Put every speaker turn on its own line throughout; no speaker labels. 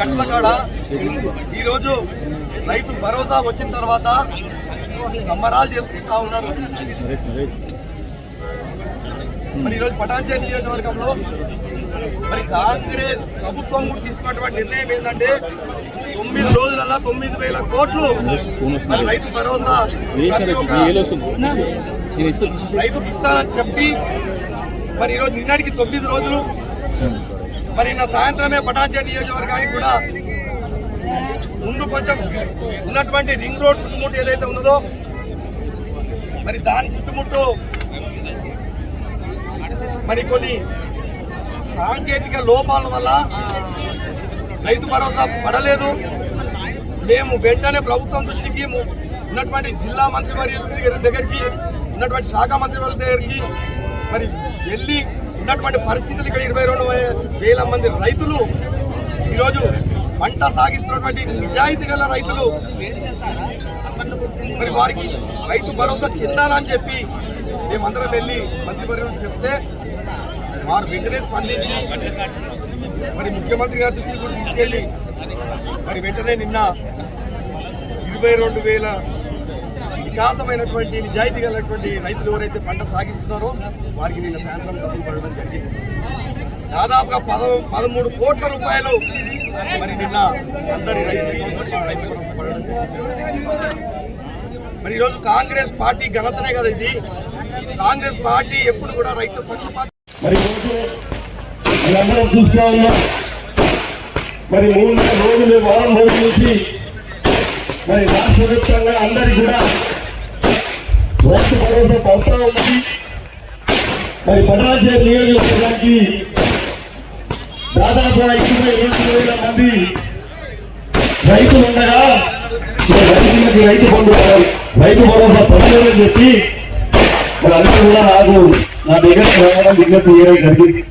గంటల కాడ ఈరోజు రైతు భరోసా వచ్చిన తర్వాత సంబరాలు చేసుకుంటా ఉన్నారు. మరి ఈరోజు పటాచే నియోజకవర్గంలో మరి కాంగ్రెస్ ప్రభుత్వం కూడా తీసుకున్నటువంటి నిర్ణయం ఏంటంటే తొమ్మిది రోజులలో తొమ్మిది వేల కోట్లు మరి రైతు భరోసా రైతుకి ఇస్తానని చెప్పి మరి ఈరోజు నిన్నటికి తొమ్మిది రోజులు మరి నిన్న సాయంత్రమే పటాన్చే నియోజకవర్గానికి కూడా ముందు కొంచెం ఉన్నటువంటి రింగ్ రోడ్ చుట్టుముట్టు ఏదైతే ఉన్నదో మరి దాని చుట్టుముట్టు మరి కొన్ని సాంకేతిక లోపాల వల్ల రైతు భరోసా పడలేదు. మేము వెంటనే ప్రభుత్వం దృష్టికి ఉన్నటువంటి జిల్లా మంత్రి వారి దగ్గరికి ఉన్నటువంటి శాఖ మంత్రి వారి దగ్గరికి మరి వెళ్ళి ఉన్నటువంటి పరిస్థితులు ఇక్కడ ఇరవై రెండు వేల మంది రైతులు ఈరోజు పంట సాగిస్తున్నటువంటి నిజాయితీ గల రైతులు. మరి వారికి రైతు భరోసా చెందాలని చెప్పి మేమందరం వెళ్ళి మంత్రివర్గం చెప్తే వారు వెంటనే స్పందించి మరి ముఖ్యమంత్రి గారి దృష్టి కూడా తీసుకెళ్ళి మరి వెంటనే నిన్న ఇరవై రెండు వేల వికాసమైనటువంటి నిజాయితీ కలిగినటువంటి రైతులు ఎవరైతే పంట సాగిస్తున్నారో వారికి నిన్న సాయంత్రం డబ్బులు పడడం జరిగింది. దాదాపుగా పద పదమూడు కోట్ల రూపాయలు మరి నిన్న అందరి రైతు రైతు భరోసా పడడం మరి ఈరోజు కాంగ్రెస్ పార్టీ ఘనతనే కదా ఇది. కాంగ్రెస్ పార్టీ ఎప్పుడు కూడా రైతు పక్షపాత
మరి రోజు చూస్తూ ఉన్నాం. మరి మూడు రోజులు వారం రోజుల నుంచి మరి రాష్ట్ర వ్యాప్తంగా అందరికీ కూడా రైతు భరోసా పడతా ఉంది మరి పటాచే నియోజకవర్గానికి దాదాపు ఇరవై రెండు వేల మంది రైతులు ఉండగా రైతులకి రైతు బంధు రైతు భరోసా పడలేదని చెప్పి మరి అందరూ కూడా నాకు నా దగ్గర రావడం విజ్ఞప్తి చేయడం జరిగింది.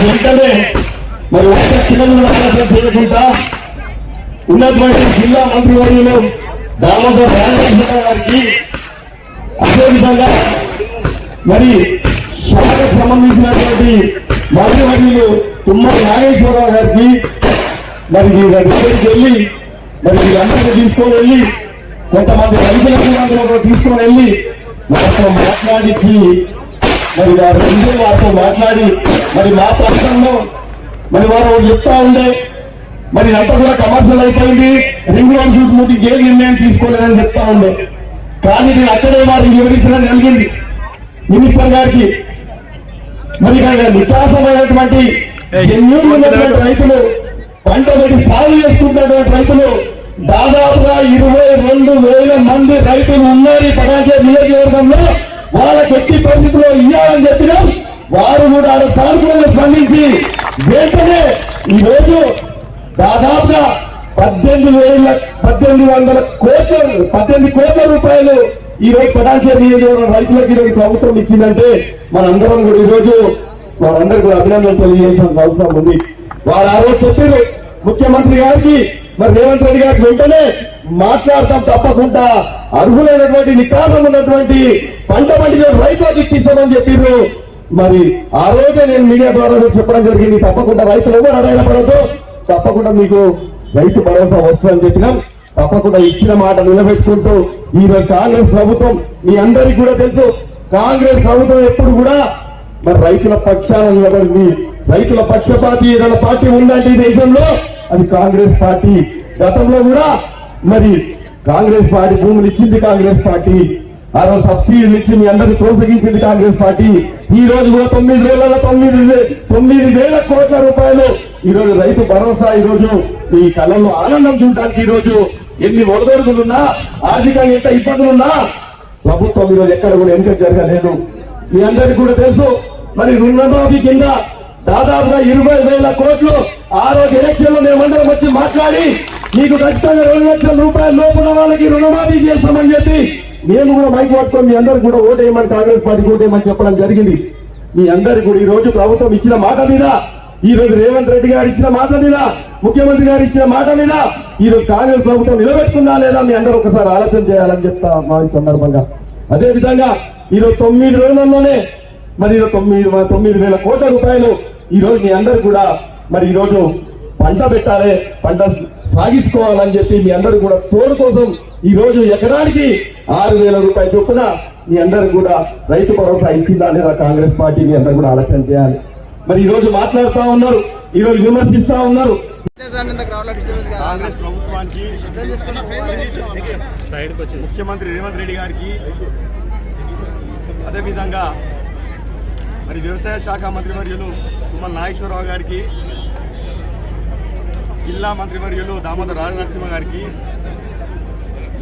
వెంటనే మరి ఒక్క చిన్న చేయకుండా ఉన్నటువంటి జిల్లా మంత్రివర్యులు దామోదర్ రామకృష్ణ గారికి అదేవిధంగా మరి శాఖకు సంబంధించినటువంటి మంత్రివర్యులు తుమ్మల నాగేశ్వరరావు గారికి మరి వీళ్ళ దగ్గరికి వెళ్ళి మరి వీళ్ళందరినీ తీసుకొని వెళ్ళి కొంతమంది రైతులకు అందులో తీసుకొని వెళ్ళి వారితో మాట్లాడించి మరి వారు ముందే వారితో మాట్లాడి మరి మా ప్రాంతంలో మరి వారు చెప్తా ఉండే మరి అంతా కూడా కమర్షియల్ అయిపోయింది. రింగ్ రోడ్ షూట్ ముట్టి ఏ నిర్ణయం తీసుకోలేదని చెప్తా ఉండే కానీ నేను అక్కడే వారికి వివరించడం జరిగింది. మినిస్టర్ గారికి. మరి జన్యులు ఉన్నటువంటి రైతులు పంట పెట్టి సాగు చేసుకుంటున్నటువంటి రైతులు దాదాపుగా ఇరవై రెండు వేల మంది రైతులు ఉన్నారు ఈ పటాచే నియోజకవర్గంలో. వాళ్ళకి ఎట్టి పరిస్థితిలో ఇవ్వాలని చెప్పినాం వారు కూడా ఆడ సానుకూలంగా స్పందించి వెంటనే ఈ రోజు దాదాపుగా పద్దెనిమిది వేల పద్దెనిమిది వందల కోట్ల పద్దెనిమిది కోట్ల రూపాయలు ఈ రోజు పటాన్చేరు నియోజకవర్గం రైతులకు ఈరోజు ప్రభుత్వం ఇచ్చిందంటే మనందరం కూడా ఈరోజు రోజు వారందరూ కూడా అభినందనలు తెలియజేయాల్సిన అవసరం ఉంది. వారు ఆ రోజు చెప్పారు ముఖ్యమంత్రి గారికి మరి రేవంత్ రెడ్డి గారికి వెంటనే మాట్లాడతాం తప్పకుండా. అర్హులైనటువంటి నికాసం ఉన్నటువంటి పంట పండిన రైతులకు ఇప్పిస్తామని చెప్పారు మరి ఆ రోజే నేను మీడియా ద్వారా చెప్పడం జరిగింది. తప్పకుండా రైతులు ఎవరు అడైన పడదు తప్పకుండా మీకు రైతు భరోసా వస్తుందని చెప్పినాం. తప్పకుండా ఇచ్చిన మాట నిలబెట్టుకుంటూ ఈ రోజు కాంగ్రెస్ ప్రభుత్వం మీ అందరికీ కూడా తెలుసు. కాంగ్రెస్ ప్రభుత్వం ఎప్పుడు కూడా మరి రైతుల పక్షాన నిలబడింది రైతుల పక్షపాతి ఏదైనా పార్టీ ఉందంటే ఈ దేశంలో అది కాంగ్రెస్ పార్టీ. గతంలో కూడా మరి కాంగ్రెస్ పార్టీ భూములు ఇచ్చింది కాంగ్రెస్ పార్టీ. ఆ రోజు సబ్సిడీలు ఇచ్చి మీ అందరినీ ప్రోత్సహించింది కాంగ్రెస్ పార్టీ. ఈ రోజు కూడా తొమ్మిది వేల తొమ్మిది తొమ్మిది వేల కోట్ల రూపాయలు ఈరోజు రైతు భరోసా ఈ రోజు మీ ఆనందం చూడడానికి ఈరోజు ఎన్ని ఒడదొడుకులున్నా ఆర్థికంగా ఎంత ఇబ్బందులున్నా ప్రభుత్వం ఈరోజు ఎక్కడ కూడా ఎన్నిక జరగలేదు. మీ అందరికీ కూడా తెలుసు మరి రుణమాఫీ కింద దాదాపుగా ఇరవై వేల కోట్లు ఆ రోజు ఎలక్షన్లో మేమందరం వచ్చి మాట్లాడి మీకు ఖచ్చితంగా రెండు లక్షల రూపాయల లోపల వాళ్ళకి రుణమాఫీ చేస్తామని చెప్పి మేము కూడా మైక్ పట్టుకొని మీ అందరు కూడా ఓటేయమని కాంగ్రెస్ పార్టీకి ఓటేయమని చెప్పడం జరిగింది. మీ అందరికి కూడా ఈ రోజు ప్రభుత్వం ఇచ్చిన మాట మీద ఈ రోజు రేవంత్ రెడ్డి గారు ఇచ్చిన మాట మీద ముఖ్యమంత్రి గారు ఇచ్చిన మాట మీద ఈ రోజు కాంగ్రెస్ ప్రభుత్వం నిలబెట్టుకుందా లేదా మీ అందరూ ఒకసారి ఆలోచన చేయాలని చెప్తా మా ఈ సందర్భంగా. అదే విధంగా ఈ రోజు తొమ్మిది రోజుల్లోనే మరి తొమ్మిది తొమ్మిది వేల కోట్ల రూపాయలు ఈ రోజు మీ అందరు కూడా మరి ఈరోజు
పంట పెట్టాలి పంట సాగించుకోవాలని చెప్పి మీ అందరూ కూడా తోడు కోసం ఈ రోజు ఎకరానికి ఆరు వేల రూపాయల చొప్పున మీ అందరికి కూడా రైతు భరోసా ఇచ్చిందా లేదా కాంగ్రెస్ పార్టీ? మీ అందరు కూడా ఆలోచన చేయాలి. మరి ఈ రోజు మాట్లాడుతూ ఉన్నారు ఈ రోజు విమర్శిస్తా ఉన్నారు.
కాంగ్రెస్ ప్రభుత్వానికి ముఖ్యమంత్రి రేవంత్ రెడ్డి గారికి అదేవిధంగా మరి వ్యవసాయ శాఖ మంత్రివర్యులు కుమ్మల నాగేశ్వరరావు గారికి జిల్లా మంత్రివర్యులు దామోదర్ రాజనరసింహ గారికి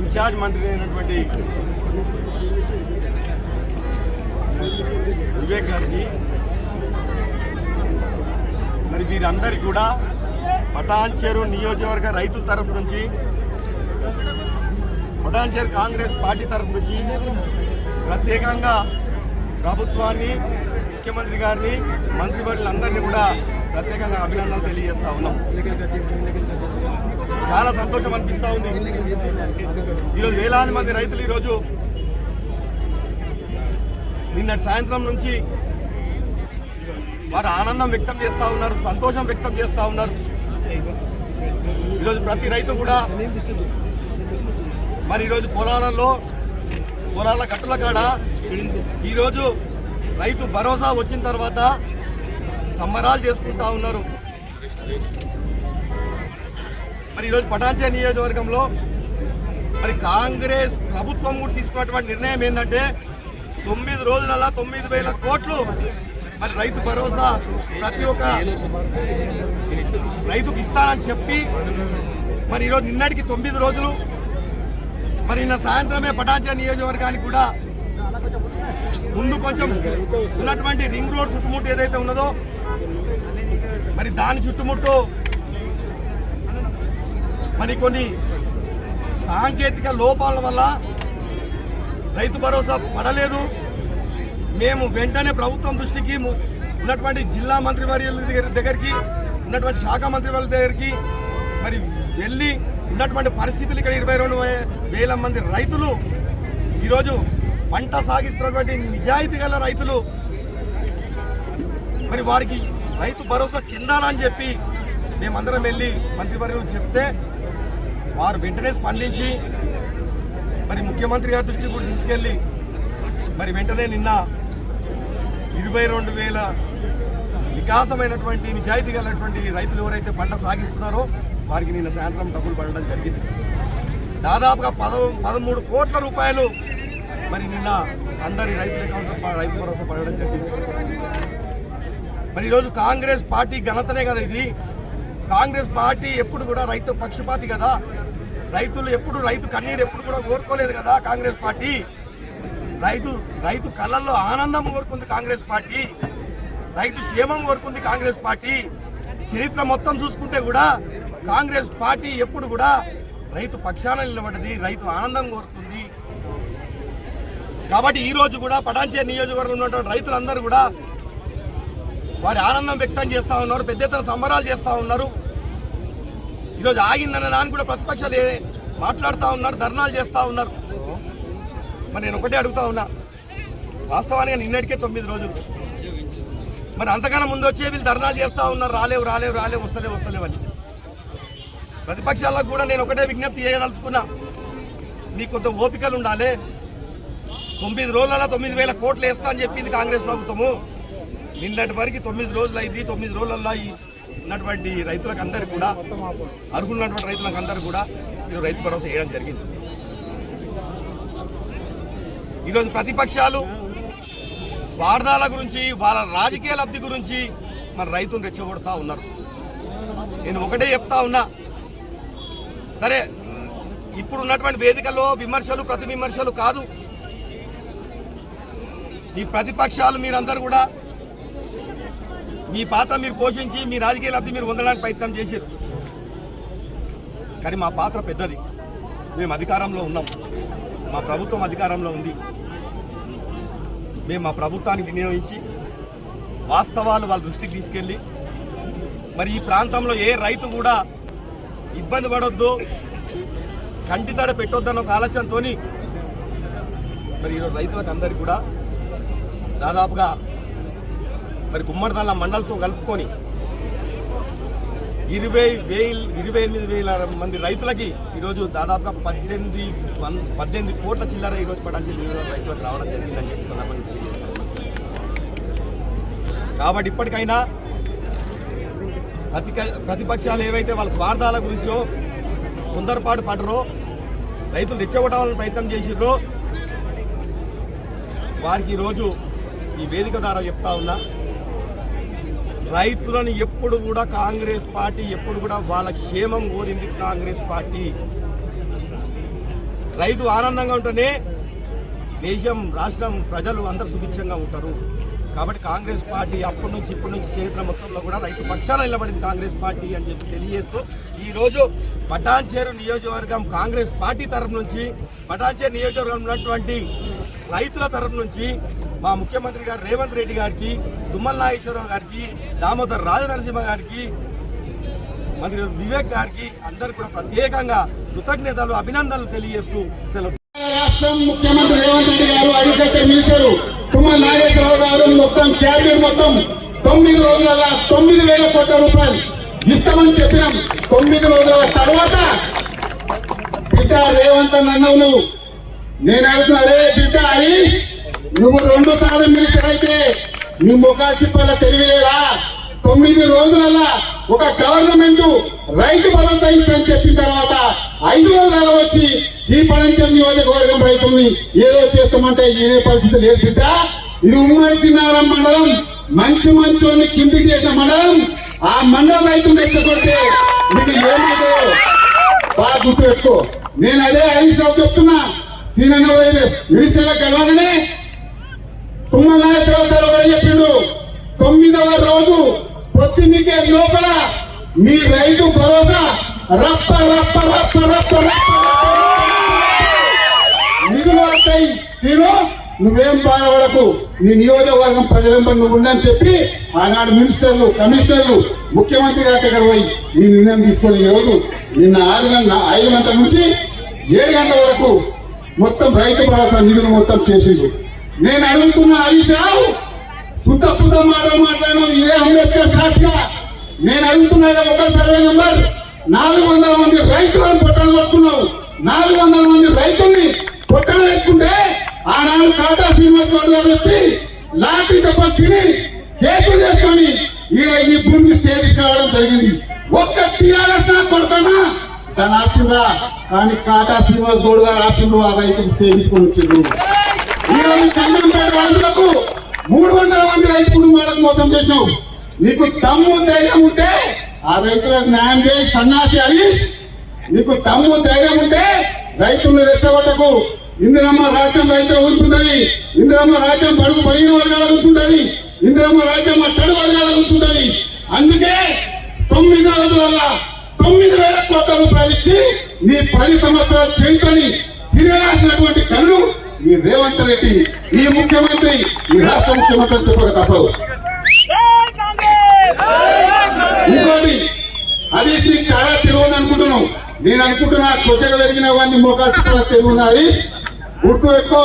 ఇన్ఛార్జ్ మంత్రి అయినటువంటి వివేక్ గారికి మరి వీరందరికీ కూడా పటాన్చేరు నియోజకవర్గ రైతుల తరఫు నుంచి పటాన్చేరు కాంగ్రెస్ పార్టీ తరఫు నుంచి ప్రత్యేకంగా ప్రభుత్వాన్ని ముఖ్యమంత్రి గారిని మంత్రివర్యులందరినీ కూడా ప్రత్యేకంగా అభినందనలు తెలియజేస్తా ఉన్నాం. చాలా సంతోషం అనిపిస్తూ ఉంది. ఈరోజు వేలాది మంది రైతులు ఈరోజు నిన్నటి సాయంత్రం నుంచి వారు ఆనందం వ్యక్తం చేస్తూ ఉన్నారు సంతోషం వ్యక్తం చేస్తూ ఉన్నారు. ఈరోజు ప్రతి రైతు కూడా మరి ఈరోజు పొలాలలో పొలాల కట్టుల కాడ ఈరోజు రైతు భరోసా వచ్చిన తర్వాత సంబరాలు చేసుకుంటా ఉన్నారు. మరి ఈరోజు పటాన్చే నియోజకవర్గంలో మరి కాంగ్రెస్ ప్రభుత్వం కూడా తీసుకున్నటువంటి నిర్ణయం ఏంటంటే తొమ్మిది రోజులలో తొమ్మిది వేల కోట్లు మరి రైతు భరోసా ప్రతి ఒక్క రైతుకి ఇస్తానని చెప్పి మరి ఈరోజు నిన్నటికి తొమ్మిది రోజులు మరి నిన్న సాయంత్రమే పటాచా నియోజకవర్గానికి కూడా ముందు కొంచెం ఉన్నటువంటి రింగ్ రోడ్ చుట్టుముట్టు ఏదైతే ఉన్నదో మరి దాని చుట్టుముట్టు మరి కొన్ని సాంకేతిక లోపాల వల్ల రైతు భరోసా పడలేదు. మేము వెంటనే ప్రభుత్వం దృష్టికి ఉన్నటువంటి జిల్లా మంత్రివర్యుల దగ్గర దగ్గరికి ఉన్నటువంటి శాఖ మంత్రి వాళ్ళ దగ్గరికి మరి వెళ్ళి ఉన్నటువంటి పరిస్థితులు ఇక్కడ ఇరవై రెండు వేల మంది రైతులు ఈరోజు పంట సాగిస్తున్నటువంటి నిజాయితీ గల రైతులు మరి వారికి రైతు భరోసా చెందాలని చెప్పి మేమందరం వెళ్ళి మంత్రివర్యులు చెప్తే వారు వెంటనే స్పందించి మరి ముఖ్యమంత్రి గారి దృష్టికి కూడా తీసుకెళ్ళి మరి వెంటనే నిన్న ఇరవై రెండు వేల వికాసమైనటువంటి నిజాయితీ గలటువంటి రైతులు ఎవరైతే పంట సాగిస్తున్నారో వారికి నిన్న సాయంత్రం డబ్బులు పడడం జరిగింది. దాదాపుగా పద పదమూడు కోట్ల రూపాయలు మరి నిన్న అందరి రైతుల అకౌంట్ రైతు భరోసా పడడం జరిగింది. మరి ఈరోజు కాంగ్రెస్ పార్టీ ఘనతనే కదా ఇది. కాంగ్రెస్ పార్టీ ఎప్పుడు కూడా రైతు పక్షపాతి కదా. రైతులు ఎప్పుడు రైతు కన్నీరు ఎప్పుడు కూడా కోరుకోలేదు కదా కాంగ్రెస్ పార్టీ. రైతు రైతు కళ్ళల్లో ఆనందం కోరుకుంది కాంగ్రెస్ పార్టీ రైతు క్షేమం కోరుకుంది కాంగ్రెస్ పార్టీ. చరిత్ర మొత్తం చూసుకుంటే కూడా కాంగ్రెస్ పార్టీ ఎప్పుడు కూడా రైతు పక్షాన నిలబడ్డది రైతు ఆనందం కోరుకుంది కాబట్టి ఈరోజు కూడా పటాన్చే నియోజకవర్గంలో ఉన్నటువంటి రైతులందరూ కూడా వారి ఆనందం వ్యక్తం చేస్తూ ఉన్నారు పెద్ద ఎత్తున సంబరాలు చేస్తూ ఉన్నారు. ఈరోజు ఆగిందన్న దాన్ని కూడా ప్రతిపక్షాలు మాట్లాడుతూ ఉన్నారు ధర్నాలు చేస్తూ ఉన్నారు. మరి నేను ఒకటే అడుగుతా ఉన్నా. వాస్తవానికి నిన్నటికే తొమ్మిది రోజులు. మరి అంతకన్నా ముందు వచ్చే వీళ్ళు ధర్నాలు చేస్తూ ఉన్నారు. రాలేవు రాలేవు రాలేవు వస్తలేవు వస్తలేవు అని. ప్రతిపక్షాలకు కూడా నేను ఒకటే విజ్ఞప్తి చేయదలుచుకున్నా. మీకు కొంత ఓపికలు ఉండాలి. తొమ్మిది రోజుల తొమ్మిది వేల కోట్లు వేస్తా అని చెప్పింది కాంగ్రెస్ ప్రభుత్వము. నిన్నటి వరకు తొమ్మిది రోజులు అయింది తొమ్మిది రోజులలో ఉన్నటువంటి రైతులకు అందరికి కూడా అర్హులున్నటువంటి రైతులకు అందరికి కూడా ఈరోజు రైతు భరోసా వేయడం జరిగింది. ఈరోజు ప్రతిపక్షాలు స్వార్థాల గురించి వాళ్ళ రాజకీయ లబ్ధి గురించి మన రైతులు రెచ్చగొడతా ఉన్నారు. నేను ఒకటే చెప్తా ఉన్నా. సరే ఇప్పుడు ఉన్నటువంటి వేదికలో విమర్శలు ప్రతి విమర్శలు కాదు. ఈ ప్రతిపక్షాలు మీరందరూ కూడా మీ పాత్ర మీరు పోషించి మీ రాజకీయ లబ్ధి మీరు పొందడానికి ప్రయత్నం చేశారు. కానీ మా పాత్ర పెద్దది. మేము అధికారంలో ఉన్నాం. మా ప్రభుత్వం అధికారంలో ఉంది. మేము మా ప్రభుత్వానికి వినియోగించి వాస్తవాలు వాళ్ళ దృష్టికి తీసుకెళ్ళి మరి ఈ ప్రాంతంలో ఏ రైతు కూడా ఇబ్బంది పడొద్దు కంటితడ పెట్టొద్దన్న ఒక ఆలోచనతో మరి ఈరోజు రైతులకు అందరికీ కూడా దాదాపుగా మరి గుమ్మడిదల్ల మండలతో కలుపుకొని ఇరవై వేలు ఇరవై ఎనిమిది వేల మంది రైతులకి ఈరోజు దాదాపుగా పద్దెనిమిది పద్దెనిమిది కోట్ల చిల్లర ఈరోజు పటాన్చి రైతులకు రావడం జరిగిందని చెప్పి సందర్భంగా తెలియజేస్తాను కాబట్టి ఇప్పటికైనా ప్రతి ప్రతిపక్షాలు ఏవైతే వాళ్ళ స్వార్థాల గురించో తొందరపాటు పడరో రైతులు రెచ్చగొట్టాలని ప్రయత్నం చేసిర్రో వారికి ఈరోజు ఈ వేదిక ద్వారా చెప్తా ఉన్నా. రైతులను ఎప్పుడు కూడా కాంగ్రెస్ పార్టీ ఎప్పుడు కూడా వాళ్ళ క్షేమం కోరింది కాంగ్రెస్ పార్టీ. రైతు ఆనందంగా ఉంటేనే దేశం రాష్ట్రం ప్రజలు అందరూ సుభిక్షంగా ఉంటారు. కాబట్టి కాంగ్రెస్ పార్టీ అప్పటి నుంచి ఇప్పటి నుంచి చరిత్ర మొత్తంలో కూడా రైతు పక్షాన నిలబడింది కాంగ్రెస్ పార్టీ అని చెప్పి తెలియజేస్తూ ఈరోజు పటాన్చేరు నియోజకవర్గం కాంగ్రెస్ పార్టీ తరఫు నుంచి పటాన్చేరు నియోజకవర్గం ఉన్నటువంటి రైతుల తరఫు నుంచి మా ముఖ్యమంత్రి గారు రేవంత్ రెడ్డి గారికి తుమ్మల నాగేశ్వరరావు గారికి దామోదర్ రాజనరసింహ గారికి మంత్రి వివేక్ గారికి అందరు కూడా ప్రత్యేకంగా కృతజ్ఞతలు అభినందనలు తెలియజేస్తూ సెలవు.
రాష్ట్రం ముఖ్యమంత్రి రేవంత్ రెడ్డి గారు అగ్రికల్చర్ మినిస్టర్ తుమ్మల నాగేశ్వరరావు గారు మొత్తం క్యాబినెట్ మొత్తం తొమ్మిది రోజుల తొమ్మిది వేల కోట్ల రూపాయలు ఇస్తామని చెప్పినాం. తొమ్మిది రోజుల తర్వాత బిడ్డ రేవంత్ అని అన్నావు నువ్వు నేను అడుగుతున్నా రే బిడ్డ హరీష్ నువ్వు రెండు సార్లు మినిస్టర్ అయితే నీ ముఖా చిప్పల తెలివిలేదా తొమ్మిది రోజులలో ఒక గవర్నమెంట్ రైతు భరోసా ఇస్తుందని చెప్పిన తర్వాత ఐదు రోజుల వచ్చి ఈ పడంచం నియోజకవర్గం రైతుల్ని ఏదో చేస్తామంటే ఈయనే పరిస్థితి లేదు బిడ్డ. ఇది ఉమ్మడి చిన్నారం మండలం మంచి మంచోని కిందికి చేసిన మండలం. ఆ మండల రైతులు తెచ్చకొడితే మీకు ఏమిటో బాగా గుర్తు పెట్టుకో నేను అదే హరీష్ రావు చెప్తున్నా. సీనన్న పోయిన మినిస్టర్లకు కలవగానే తుమ్మల నాగేశ్వరరావు గారు కూడా చెప్పిండు. తొమ్మిదవ రోజు పొద్దున్నికే లోపల మీ రైతు భరోసా. రప్ప రప్ప రప్ప రప్ప రప్ప నిధులు వస్తాయి. నేను నువ్వేం బాధపడకు. నీ నియోజకవర్గం ప్రజలందరూ నువ్వు ఉండని చెప్పి ఆనాడు మినిస్టర్లు కమిషనర్లు ముఖ్యమంత్రి గారి దగ్గర పోయి ఈ నిర్ణయం తీసుకొని ఈరోజు నిన్న ఆరు ఐదు గంటల నుంచి ఏడు గంటల వరకు మొత్తం రైతు భరోసా నిధులు మొత్తం చేసిండు నేను అడుగుతున్న హరీష్ రావు సుత పుత మాటలు మాట్లాడడం ఇదే అంబేద్కర్ సాక్షిగా. నేను అడుగుతున్నా ఒక సర్వే నెంబర్. నాలుగు వందల మంది రైతులను పొట్టలు పట్టుకున్నావు నాలుగు వందల మంది రైతుల్ని పొట్టలు పెట్టుకుంటే ఆనాడు టాటా శ్రీనివాస్ గౌడ్ గారు వచ్చి లాఠీ తప్ప తిని కేసులు చేసుకొని ఈ భూమి స్టేజ్ కావడం జరిగింది. ఒక్క టీఆర్ఎస్ నా కొడుకున్నా దాన్ని ఆపిండ్రా. కానీ టాటా శ్రీనివాస్ గౌడ్ గారు ఆపిండ్రు ఆ రైతులు స్టేజ్ తీసుకొని వచ్చిండ్రు. ఈ రోజు రైతులకు మూడు వందల మంది రైతు కుటుంబాలకు మోసం చేసినావు. నీకు తమ్ము ధైర్యం ఉంటే ఆ రైతులకు న్యాయం చేసి సన్నాసి అని నీకు తమ్ము ధైర్యం ఉంటే రైతులను రెచ్చగొట్టకు. ఇందిరమ్మ రాజ్యం రైతుల ఉంచుంటది ఇందిరమ్మ రాజ్యం పడుగు పడిన వర్గాల ఉంచుంటది ఇందిరమ్మ రాజ్యం అట్టడు వర్గాల ఉంచుంటది అందుకే తొమ్మిది రోజుల తొమ్మిది వేల కోట్ల రూపాయలు ఇచ్చి నీ పది సంవత్సరాల చరిత్రని తిరగరాసినటువంటి కన్ను ఈ రేవంత్ రెడ్డి ఈ ముఖ్యమంత్రి ఈ రాష్ట్ర ముఖ్యమంత్రి అని చెప్పక తప్పదు. ఇంకోటి హరీష్ నీకు చాలా తెలివి అనుకుంటున్నావు. నేను అనుకుంటున్నా కొచ్చగా పెరిగిన వాడిని మోకాలు చిక్కుల తెలివి హరీష్. గుర్తు పెట్టుకో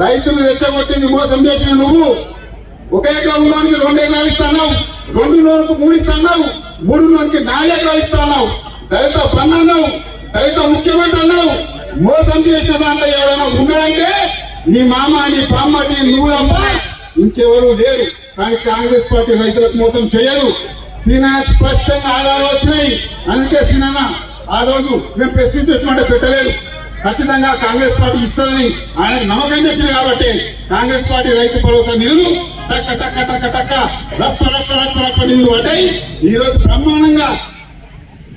రైతులు రెచ్చగొట్టి మోసం చేసిన నువ్వు. ఒక ఎకరం లోనికి రెండు ఎకరాలు ఇస్తున్నావు. రెండు లోనికి మూడు ఇస్తున్నావు. మూడు లోనికి నాలుగు ఎకరాలు ఇస్తున్నావు. దళిత పన్ను అన్నావు. దళిత ముఖ్యమంత్రి అన్నావు. మోసం చేసిన దాంట్లో ఎవరైనా ఉన్నాడంటే నీ మామ నీ పామ్మటి నువ్వు తప్ప ఇంకెవరు లేరు. కానీ కాంగ్రెస్ పార్టీ రైతులకు మోసం చేయదు. సీనా స్పష్టంగా ఆధారాలు వచ్చినాయి. అందుకే సీనా ఆ రోజు మేము ప్రెస్ మీట్ పెట్టలేదు. ఖచ్చితంగా కాంగ్రెస్ పార్టీ ఇస్తుందని ఆయన నమ్మకం చెప్పింది కాబట్టి కాంగ్రెస్ పార్టీ రైతు భరోసా నిధులు టక్క టక్క టక్క టక్క రప్ప రప్ప రప్ప రప్ప నిధులు పడ్డాయి. ఈ రోజు బ్రహ్మాండంగా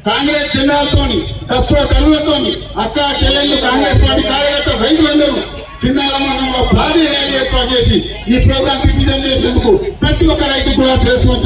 కాంగ్రెస్ చిన్నాలతోని తప్పుల తల్లులతోని అక్క చెల్లెళ్ళు కాంగ్రెస్ పార్టీ కార్యకర్తలు రైతులందరూ చిన్నాల మండలంలో భారీ ర్యాలీ ఏర్పాటు చేసి ఈ ప్రోగ్రాం రిప్రజెంట్ చేసినందుకు ప్రతి ఒక్క రైతు కూడా తెలుసుకోవచ్చు